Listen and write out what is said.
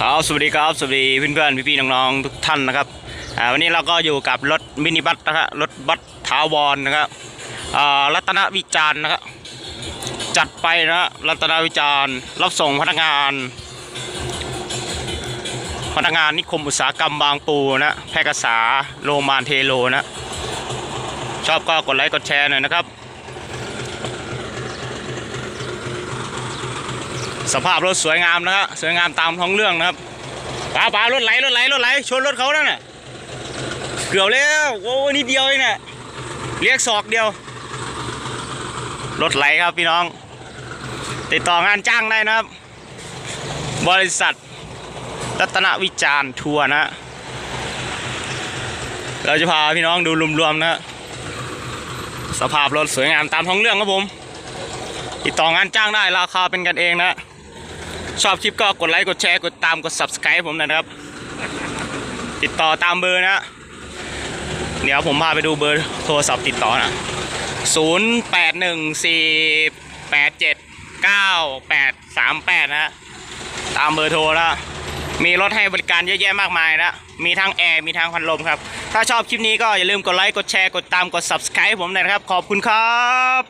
ครับสวัสดีครับสวัสดีเพื่อนๆพี่ๆน้องๆทุกท่านนะครับอ่าวันนี้เราก็อยู่กับรถมินิบัสนะครับรถบัสถาวรนะครับอ่ารัตนวิจารณ์นะครับจัดไปนะรัตนวิจารณ์ รับส่งพนักงาน พนักงานนิคมอุตสาหกรรมบางปูนะแพร่กษาโรมานเทโลนะชอบก็กดไลค์กดแชร์หน่อยนะครับ สภาพรถสวยงามนะครับสวยงามตามท้องเรื่องนะครับป้าป้ารถไหลรถไหลรถไหลชนรถเขานั่นน่ะเกือบแล้วโอ้นิดเดียวเองน่ะเรียกศอกเดียว รถไหลครับพี่น้อง ติดต่องานจ้างได้นะครับ บริษัท รัตนวิจารณ์ทัวร์นะเราจะพาพี่น้องดูรวมๆนะสภาพรถสวยงามตามท้องเรื่องครับผมติดต่องานจ้างได้ราคาเป็นกันเองนะ ชอบคลิปก็กดไลค์กดแชร์กดตามกด subscribe ผมหนะครับ ติดต่อตามเบอร์นะ เดี๋ยวผมพาไปดูเบอร์โทรศัพท์ติดต่อนะ0 8 1 4 8 7 9 8 3 8 นะตามเบอร์โทรนะมีรถให้บริการเยอะแยะมากมายนะ มีทั้งแอร์ มีทั้งพัดลมครับ ถ้าชอบคลิปนี้ก็อย่าลืมกดไลค์ กดแชร์ กดตาม กด subscribe ผมหนอยนะครับ ขอบคุณครับ